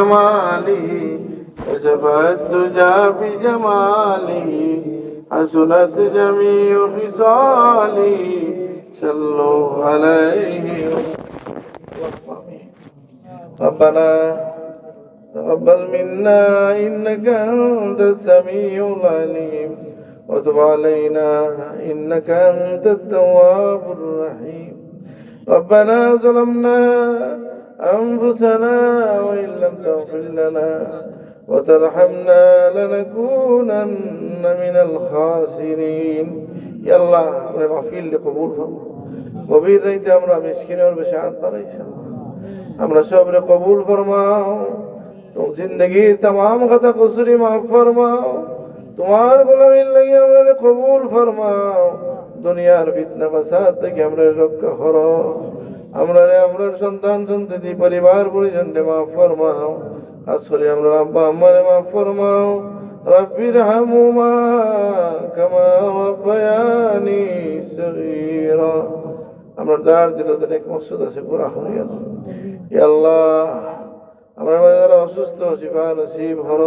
جماله وجب الدجى بجماله حسنت جميع خصاله صلوا عليه ربنا تقبل منا إنك أنت السميع العليم وتب علينا إنك أنت التواب الرحيم ربنا ظلمنا أنفسنا وإن لم تغفر لنا وترحمنا لنكونن من الخاسرين يا الله أنا مغفير لقبول فهم وبير ريت أمر مسكين والبشعات طريشا أمر صبر قبول فرماؤ تم زندگی تمام خطا قصری معاف فرماؤ তোমার গোলামির লাগে আমরা কবুল ফরমাও দুনিয়ার ফিতনা ফাসাদ থেকে আমরা রক্ষা করো আমরা আমরা সন্তান সন্ততি, পরিবার পরিজনকে মাফ ফরমাও। আসলে আমরা আব্বা আম্মারে মাফ ফরমাও। রব্বির হামুমা কামা রব্বায়ানি সগীরা। আমরা যার দিল এক মকসদ আছে, পুরা ইয়া আল্লাহ, আমরা যারা অসুস্থ, শিফা নসিব হর,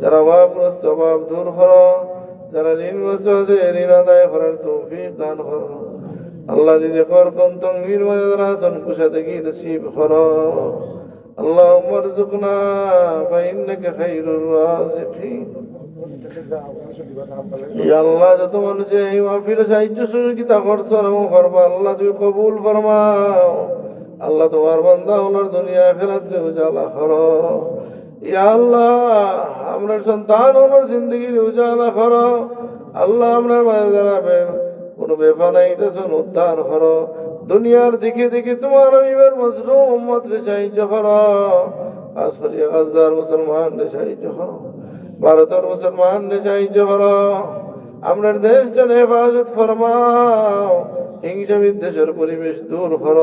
যারা অভাবগ্রস্ত, অভাব দূর যারা ঋণগ্রস্ত আছে, ঋণ আদায় করার তৌফিক দান হর আল্লাহ যদি খরকন তঙ্গির মজাদার আসন কুশা থেকে নসিব খর। আল্লাহ উমর জুকনা ফাইন্নাকে খাইরুর রাজিকিন। আল্লাহ, যত মানুষে এই মাহফিলে সাহায্য সহযোগিতা করছ এবং করবা, আল্লাহ তুমি কবুল ফরমাও। আল্লাহ তোমার বান্দা ওনার দুনিয়া খেলাতে উজালা কর। আল্লাহ, আমরা সন্তান ওনার জিন্দগির উজালা কর। আল্লাহ আমরা যারা কোনো ব্যাপার নাই তেসন উদ্ধার হর দুনিয়ার দিকে দিকে তোমার এবার মজলুম উম্মত রে সাহায্য করো। আসলে মুসলমান রে সাহায্য করো। ভারতের মুসলমান সাহায্য করো। আপনার দেশটা হেফাজত ফরমাও। হিংসা বিদ্বেষের পরিবেশ দূর হর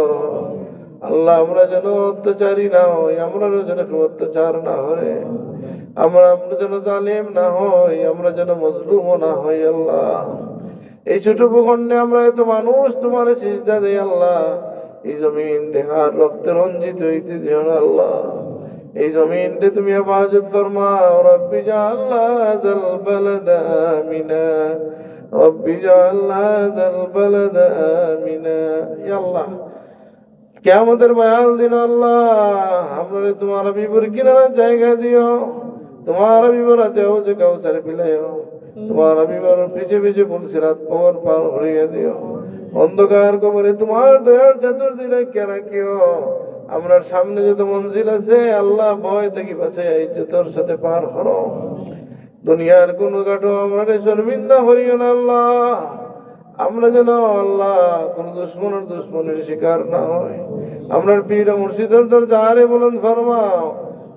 আল্লাহ, আমরা যেন অত্যাচারী না হই আমরা যেন অত্যাচার না হরে আমরা আমরা যেন জালিম না হই, আমরা যেন মজলুমও না হই, আল্লাহ। এই ছোট ভূখণ্ডে আমরা এত মানুষ, তোমার সিজদা দেই আল্লাহ। এই জমিন দেহার রক্তে রঞ্জিত হইতে দিও না আল্লাহ। এই জমিনটা তুমি হেফাজত ফরমাও, রব্বি জাআল্লাহ যাল বালাদা আমিনা রব্বি জাআল্লাহ যাল বালাদা আমিনা ইয়া আল্লাহ কেমতের বয়াল দিন আল্লাহ, আমরা তোমার বিপুর কিনারা জায়গা দিও, তোমার हो যে কাউসার পিলাইও তোমার বিবর পিছে পিছে পুলসিরাত পর পার হরিয়ে দিও। অন্ধকার কবরে তোমার দয়ার চতুর্দিকে কে রাখিও। আমরার সামনে যত মঞ্জিল আছে, আল্লাহ ভয় থেকে বাঁচাই ইজ্জতর সাথে পার করো দুনিয়ার কোন কাটো আমরা শর্মিন্দা হরিও না আল্লাহ। আমরা যেন আল্লাহ কোন দুশ্মনের দুশ্মনের শিকার না হয় আপনার পীর মুর্শিদের দরজারে বলেন ফরমাও।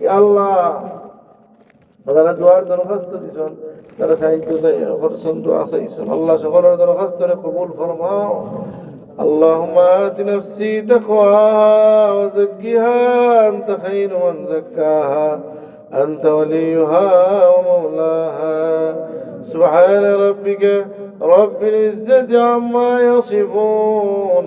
يا الله তারা দোয়ার দরখাস্ত দিছেন তারা সাহায্য করছেন দোয়া চাইছেন আল্লাহ সকলের দরখাস্ত কবুল ফরমাও اللهم آت نفسي تقواها وزكها أنت خير من زكاها أنت وليها ومولاها سبحان ربك رب العزة عما يصفون